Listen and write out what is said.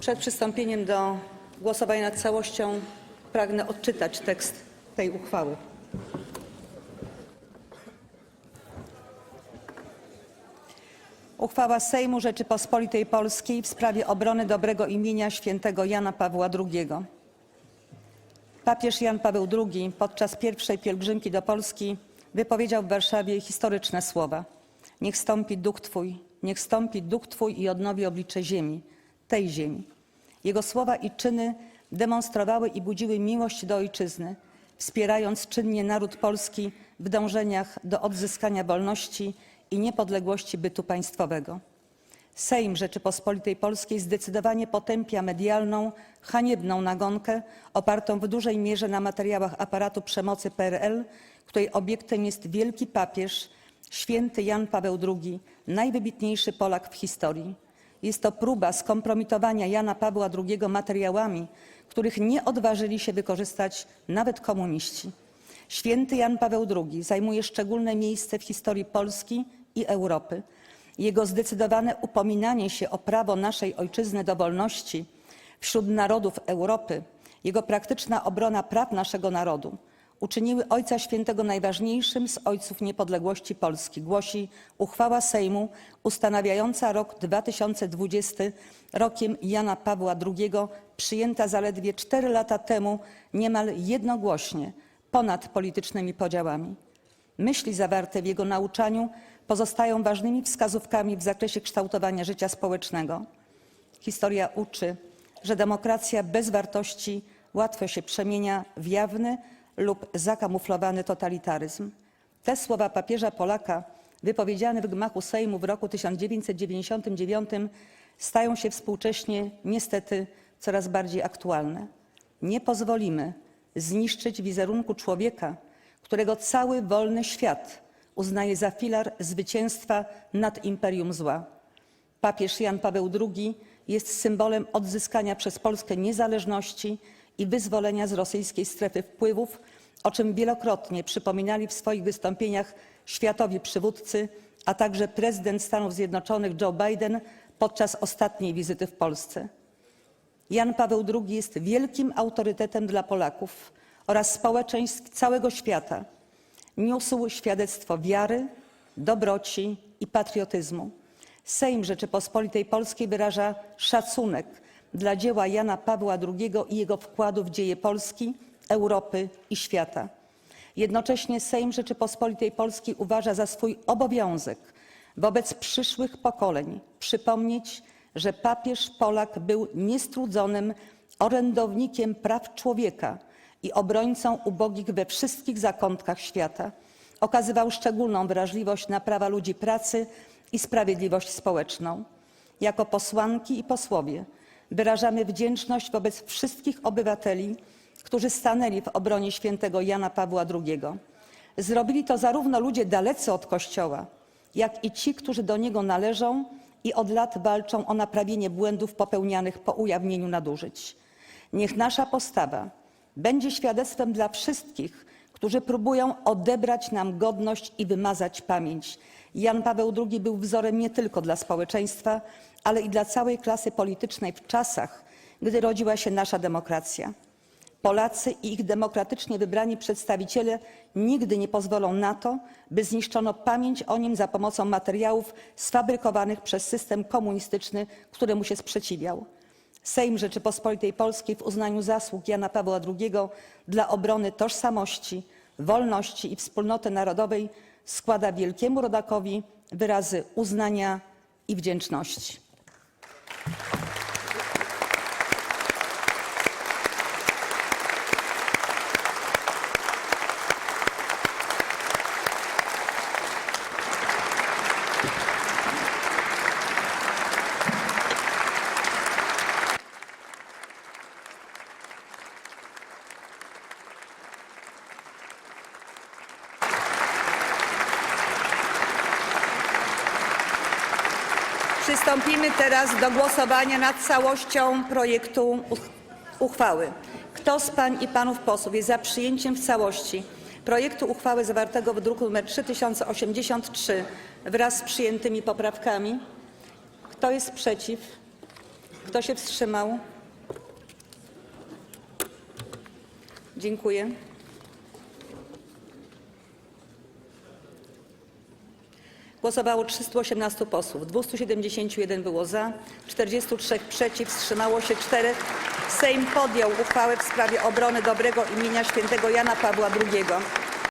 Przed przystąpieniem do głosowania nad całością pragnę odczytać tekst tej uchwały. Uchwała Sejmu Rzeczypospolitej Polskiej w sprawie obrony dobrego imienia świętego Jana Pawła II. Papież Jan Paweł II podczas pierwszej pielgrzymki do Polski wypowiedział w Warszawie historyczne słowa. Niech stąpi duch Twój, niech stąpi duch Twój i odnowi oblicze ziemi, tej ziemi. Jego słowa i czyny demonstrowały i budziły miłość do ojczyzny, wspierając czynnie naród polski w dążeniach do odzyskania wolności i niepodległości bytu państwowego. Sejm Rzeczypospolitej Polskiej zdecydowanie potępia medialną, haniebną nagonkę opartą w dużej mierze na materiałach aparatu przemocy PRL, której obiektem jest wielki papież, święty Jan Paweł II, najwybitniejszy Polak w historii. Jest to próba skompromitowania Jana Pawła II materiałami, których nie odważyli się wykorzystać nawet komuniści. Święty Jan Paweł II zajmuje szczególne miejsce w historii Polski i Europy. Jego zdecydowane upominanie się o prawo naszej ojczyzny do wolności wśród narodów Europy, jego praktyczna obrona praw naszego narodu uczyniły Ojca Świętego najważniejszym z ojców niepodległości Polski, głosi uchwała Sejmu ustanawiająca rok 2020 rokiem Jana Pawła II, przyjęta zaledwie cztery lata temu niemal jednogłośnie, ponad politycznymi podziałami. Myśli zawarte w jego nauczaniu pozostają ważnymi wskazówkami w zakresie kształtowania życia społecznego. Historia uczy, że demokracja bez wartości łatwo się przemienia w jawny lub zakamuflowany totalitaryzm. Te słowa papieża Polaka, wypowiedziane w gmachu Sejmu w roku 1999, stają się współcześnie niestety coraz bardziej aktualne. Nie pozwolimy zniszczyć wizerunku człowieka, którego cały wolny świat uznaje za filar zwycięstwa nad imperium zła. Papież Jan Paweł II jest symbolem odzyskania przez Polskę niezależności i wyzwolenia z rosyjskiej strefy wpływów, o czym wielokrotnie przypominali w swoich wystąpieniach światowi przywódcy, a także prezydent Stanów Zjednoczonych Joe Biden podczas ostatniej wizyty w Polsce. Jan Paweł II jest wielkim autorytetem dla Polaków oraz społeczeństw całego świata. Niósł świadectwo wiary, dobroci i patriotyzmu. Sejm Rzeczypospolitej Polskiej wyraża szacunek dla dzieła Jana Pawła II i jego wkładu w dzieje Polski, Europy i świata. Jednocześnie Sejm Rzeczypospolitej Polskiej uważa za swój obowiązek wobec przyszłych pokoleń przypomnieć, że papież Polak był niestrudzonym orędownikiem praw człowieka i obrońcą ubogich we wszystkich zakątkach świata. Okazywał szczególną wrażliwość na prawa ludzi pracy i sprawiedliwość społeczną. Jako posłanki i posłowie wyrażamy wdzięczność wobec wszystkich obywateli, którzy stanęli w obronie świętego Jana Pawła II. Zrobili to zarówno ludzie dalecy od Kościoła, jak i ci, którzy do niego należą i od lat walczą o naprawienie błędów popełnianych po ujawnieniu nadużyć. Niech nasza postawa będzie świadectwem dla wszystkich, którzy próbują odebrać nam godność i wymazać pamięć. Jan Paweł II był wzorem nie tylko dla społeczeństwa, ale i dla całej klasy politycznej w czasach, gdy rodziła się nasza demokracja. Polacy i ich demokratycznie wybrani przedstawiciele nigdy nie pozwolą na to, by zniszczono pamięć o nim za pomocą materiałów sfabrykowanych przez system komunistyczny, któremu się sprzeciwiał. Sejm Rzeczypospolitej Polskiej w uznaniu zasług Jana Pawła II dla obrony tożsamości, wolności i wspólnoty narodowej składa wielkiemu rodakowi wyrazy uznania i wdzięczności. Przystąpimy teraz do głosowania nad całością projektu uch- uchwały. Kto z pań i panów posłów jest za przyjęciem w całości projektu uchwały zawartego w druku nr 3083 wraz z przyjętymi poprawkami? Kto jest przeciw? Kto się wstrzymał? Dziękuję. Głosowało 318 posłów, 271 było za, 43 przeciw, wstrzymało się 4. Sejm podjął uchwałę w sprawie obrony dobrego imienia świętego Jana Pawła II.